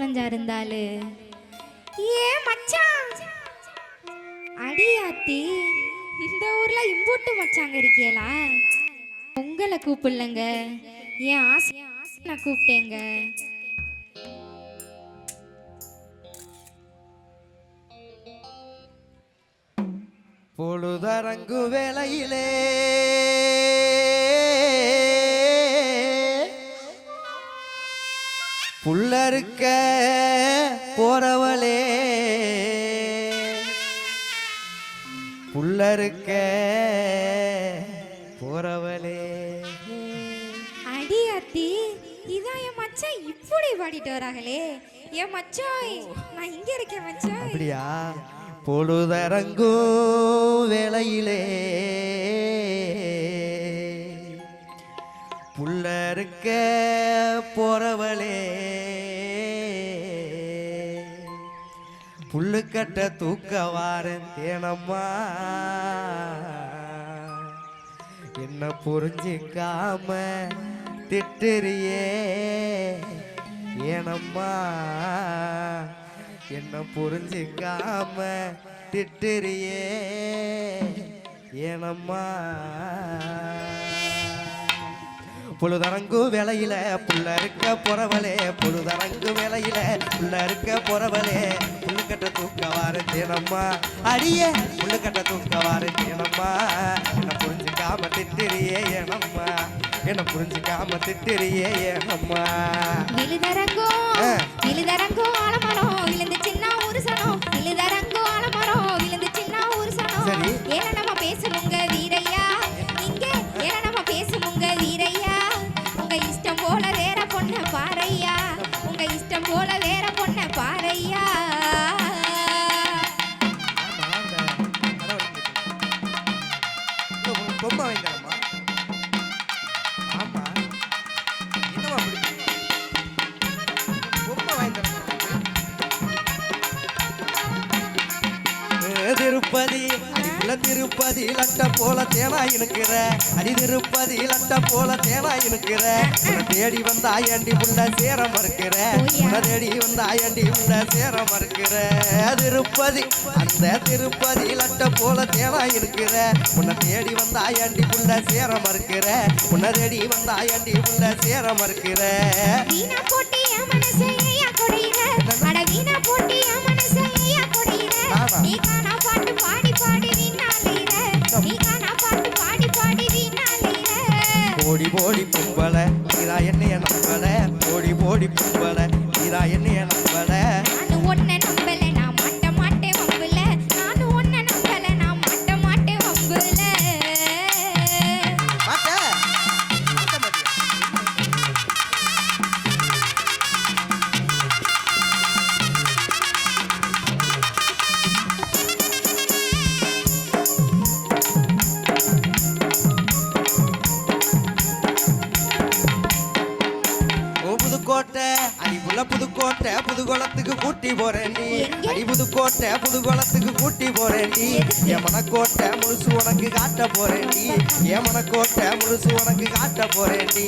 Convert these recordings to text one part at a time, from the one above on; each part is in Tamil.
தொலைஞ்சா இருந்தாலு ஏ மச்சான் அடியாத்தி இந்த ஊர்ல இம்போட்டு மச்சாங்க இருக்கியலா? உங்களை கூப்பிடலங்க. என் ஆசை நான் கூப்பிட்டேங்க. பொழுதரங்கு வேளையிலே புல்லறுக்க போறவளே. புல்லறுக்க போறவளே. அடியாத்தி இதான் என் மச்சான் இப்படி பாடிட்டு வராங்களே. என் மச்சாய் நான் இங்க இருக்கேன் மச்சாய். அப்படியா? பொழுதரங்கும் வேளையிலே. புல்லறுக்க போறவளே. புல்லுக்கட்ட தூக்க வாரன் தேனம்மா. என்ன புரிஞ்சிக்காம திட்டுறியே ஏனம்மா. என்ன புரிஞ்சிக்காம திட்டுறியே ஏனம்மா. பொழுதரங்கு வேலையில புள்ள இருக்க பொறவலே பொழுதரங்கு வேலையில புள்ள இருக்க பொறவலே புல்லுக்கட்ட தூக்க வார தேனம்மா அடியே புல்லுக்கட்ட தூக்க வார தேனம்மா என்ன புரிஞ்சுக்காம திட்டுறியே ஏனம்மா. என்ன புரிஞ்சுக்காம திட்டுறியே ஏனம்மா. விழுதரங்கோ ஆ. விழுதரங்கோ ஆலமரம் விழுந்து சின்ன உருசனம் விழுதரங்கோ திருப்பதி போல தேனா இழுக்கிற. அடி திருப்பதி லட்ட போல தேனா இழுக்கிற. தேடி வந்த ஆயாண்டி உள்ள சேர மறுக்கிற. தேடி வந்த ஆயாண்டி உள்ள சேர மறுக்கிற. திருப்பதி அந்த திருப்பதி லட்ட போல தேனா இருக்கிற உன்னை தேடி வந்த ஆயாண்டி உள்ள சேர மறுக்கிற. உன்னை தேடி வந்த ஆயாண்டி உள்ள சேர மறுக்கிற. போடி போடி பொம்பள இதா என்னைய நம்பல. போடி போடி பொம்பள இதா என்னைய நம்பல. புதுகுளத்துக்கு கூட்டி போறேன்டி எங்க? அடி புதுக்கோட்டை புதுகுளத்துக்கு கூட்டி போறேன்டி என் மனக்கோட்டை முழுசு உனக்கு காட்ட போறேன்டி என் மனக்கோட்டை முழுசு உனக்கு காட்ட போறேன்டி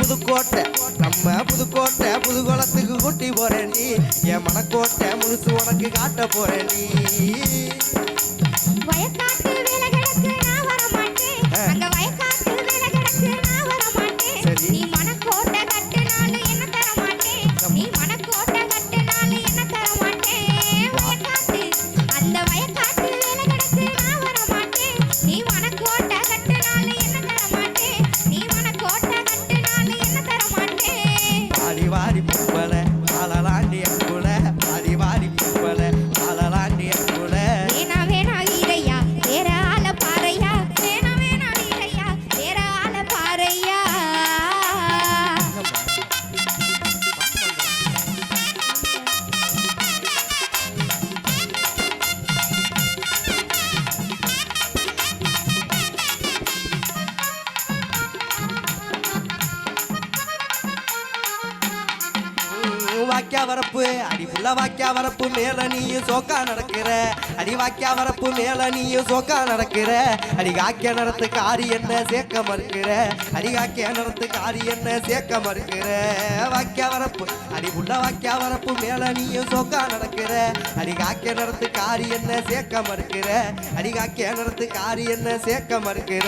புதுக்கோட்டை நம்ம புதுக்கோட்டை புதுகுளத்துக்கு கூட்டி போறேன்டி என் மனக்கோட்டை முழுசு உனக்கு காட்ட போறேன்டி வயக்காட்டு வாக்கியா வரப்பு அடி புள்ள வாக்கியா வரப்பு மேல நீயும் சோக்கா நடக்கிற. அடி வாக்கியா வரப்பு மேல நீயும் சோக்கா நடக்கிற. அடி காக்கிய நடத்து காரி என்ன சேர்க்க மறுக்கிற. அடி காக்கிய நடத்து காரி என்ன சேர்க்க மறுக்கிற. வாக்கியா வரப்பு அடி புள்ள வாக்கியா வரப்பு மேல நீயும் சோக்கா நடக்கிற. அடி காக்கிய நடத்து காரி என்ன சேர்க்க மறுக்கிற. அடி காக்கிய நடத்து காரி என்ன சேர்க்க மறுக்கிற.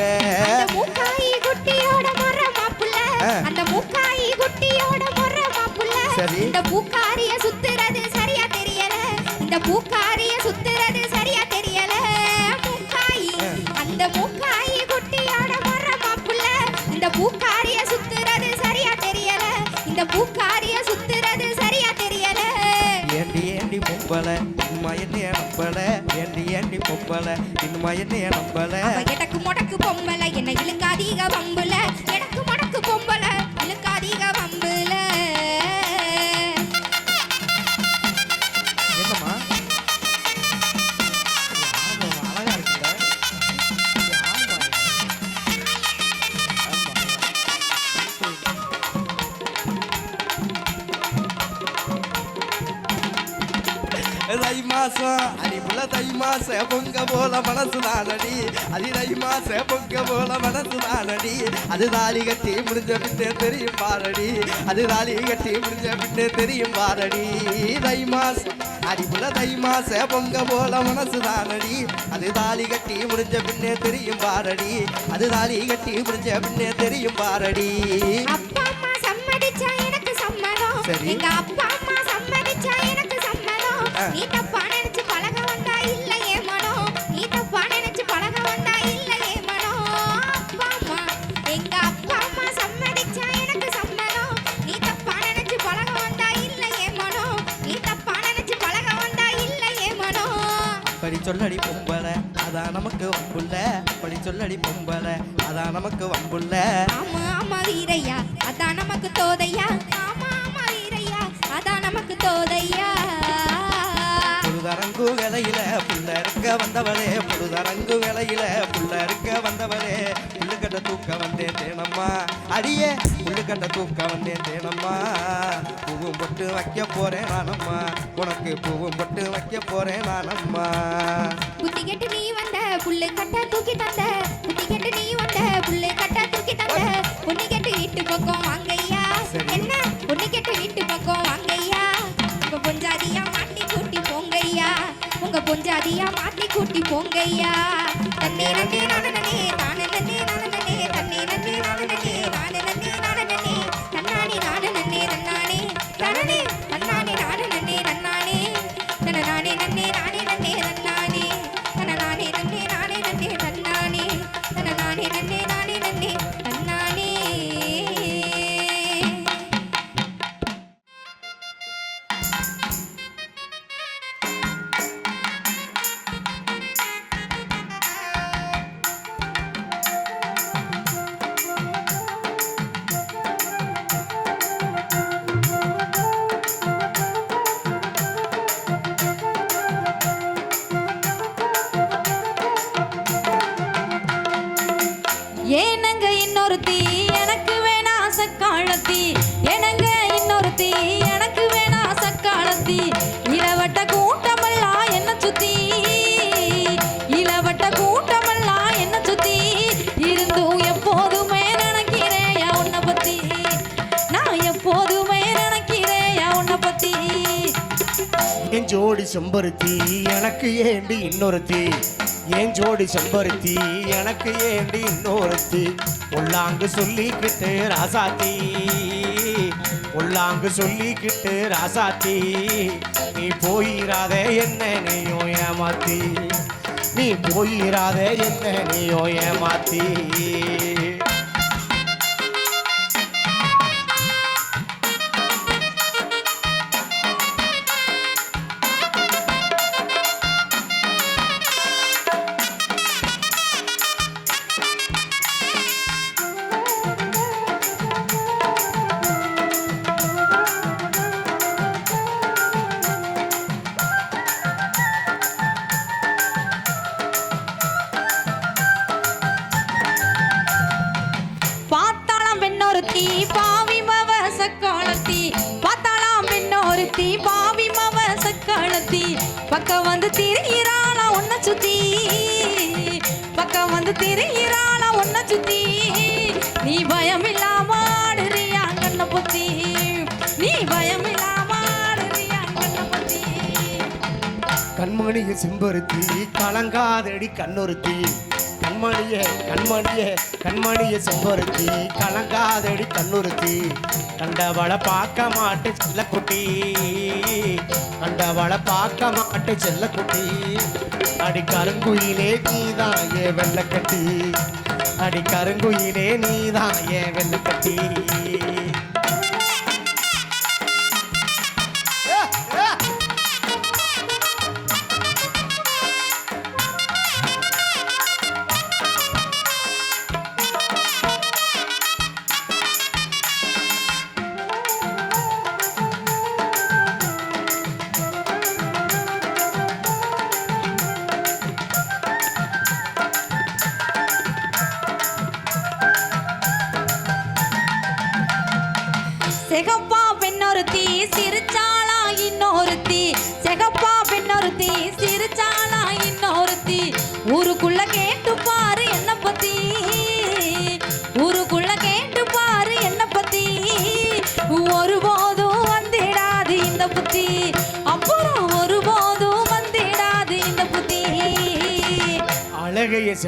நம்பல. பொம்பள இன்னுமா நம்பல. மாச பொங்க போல மனசு தானடி தை மாச பொங்க போல மனசு தானடி அது தாலி கட்டி முடிஞ்ச பின்னே தெரியும் பாரடி. அது தாலி கட்டி முடிஞ்ச பின்னே தெரியும் பாரடி. தை மாசம் அடிப்புள்ள தை மாச பொங்க போல மனசு தானடி அது தாலி கட்டி முடிஞ்ச பின்னே தெரியும் பாரடி. அது தாலி கட்டி முடிஞ்ச பின்னே தெரியும் பாரடி. அப்பா அம்மா சம்மதிச்சா எனக்கு சம்மதம். சரி. எங்க அப்பா அம்மா சம்மதிச்சா எனக்கு சம்மதம். அதான் நமக்கு வம்புள்ள. படி சொல்லடி பொம்பள. அதான் நமக்கு வம்புள்ள. ஆமா ஆமா வீரையா. அதான் நமக்கு தோதையா. ஆமா ஆமா வீரையா. அதான் நமக்கு தோதையா. புழுதரங்கு வேலையில புள்ள இருக்க வந்தவளே. புழுதரங்கு வேலையில புள்ள இருக்க வந்தவளே. புள்ளுக்கட்ட தூக்க வந்தேன் தேனம்மா. அடியே. புள்ளுக்கட்ட தூக்க வந்தேன் தேனம்மா பூவும் பொட்டு வைக்க போறேன் நானம்மா உனக்கு பூவும் பொட்டு வைக்க போறேன் நானம்மா புத்தி கெட்டு நீ வந்த புல்லு கட்ட தூக்கி தந்த. புத்தி கெட்டு நீ வந்த புல்லு கட்ட தூக்கி தந்த. பொண்ணு கெட்டு வீட்டு பக்கம் வாங்கய்யா. சரி. என்ன? பொண்ணு கெட்டு வீட்டு பக்கம் வாங்கய்யா. உங்க பொஞ்சாதியா மாட்டி கூட்டி போங்கய்யா. உங்க பொஞ்சாதியா மாட்டி கூட்டி போங்கய்யா. தண்ணே நன்னே என் ஜோடி செம்பருத்தி எனக்கு ஏண்டி இன்னொருத்தி? என் ஜோடி செம்பருத்தி எனக்கு ஏண்டி இன்னொருத்தி? உள்ளாங்கு சொல்லிக்கிட்டு ராசாத்தி. உள்ளாங்கு சொல்லிக்கிட்டு ராசாத்தி. நீ போயிராத என்ன நீயும் ஏமாத்தி. நீ போயிராத என்ன நீயும் ஏமாத்தி. ஒருத்தி பாவி மவ சக்காலத்தி பார்த்தாலாம் பெண் ஒருத்தி பாவி மவச சக்காலத்தி பக்கம் வந்து திரிகிறாளா ஒன்ன சுத்தி? பக்கம் வந்து திரிகிறாளா ஒன்ன சுத்தி? நீ பயம் இல்லாம ஆடுறியா கண்ண புத்தி? நீ பயம் இல்லாம ஆடுறியா கண்ண புத்தி? கலங்காதடி கண்ணொருத்தி. கண்மணியே கண்மணியே கண்மணிய செம்பொருத்தி கலங்காதடி கண்ணுறுத்தி. கண்டவளை பார்க்க மாட்டு செல்லக்குட்டி. கண்டவளை பார்க்க மாட்டு செல்லக்குட்டி. அடி கருங்குயிலே நீதான் ஏ வெள்ளக்கட்டி. அடி கருங்குயிலே நீதான் ஏ வெள்ளக்கட்டி.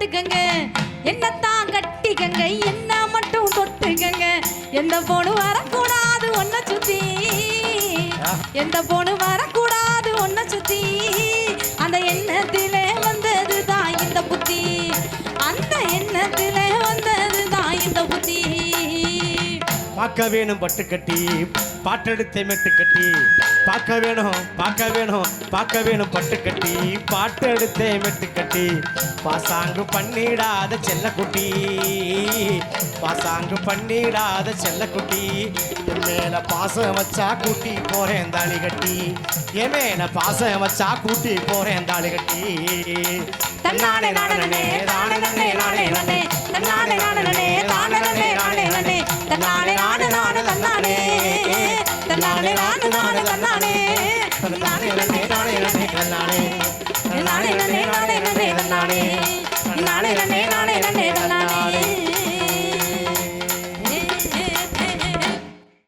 தொட்டுக்கங்க. என்னத்தான் கட்டிக்கங்க என்ன மட்டும் தொட்டுக்கங்க. எந்த பொண்ணு வரக்கூடாது ஒன்ன சுத்தி. எந்த பொண்ணு வரக்கூடாது ஒன்ன சுத்தி. அந்த எண்ணத்திலே வந்தது தான் இந்த புத்தி. அந்த எண்ணத்திலே வந்தது தான் இந்த புத்தி. பார்க்க வேணும் பட்டு கட்டி பாட்டெடுத்த மெட்டு கட்டி. பார்க்க வேணும் பார்க்க வேணும் பார்க்க வேணும் பட்டு கட்டி. பாட்டெடுத்த மெட்டு கட்டி. பாசாங்கு பண்ணிடாத செல்லக்குட்டி. பாசாங்கு பண்ணிடாத செல்லக்குட்டி. என் மேல பாசம் வச்சா கூட்டி போறேன் தாலி கட்டி. என் மேல பாசம் வச்சா கூட்டி போறேன் தாலி கட்டி. தன்னானே நானே நானே நன்னே நானே. நன்னே தன்னானே நானே தானே நன்னே நானே நன்னே தன்னானே நானே நானே தன்னானே. தன்னானே நானே நானே தன்னானே தன்னானே நன்னே நானே நன்னே தன்னானே நானே நன்னே நானே நன்னே தன்னானே நானே நன்னே நானே நன்னே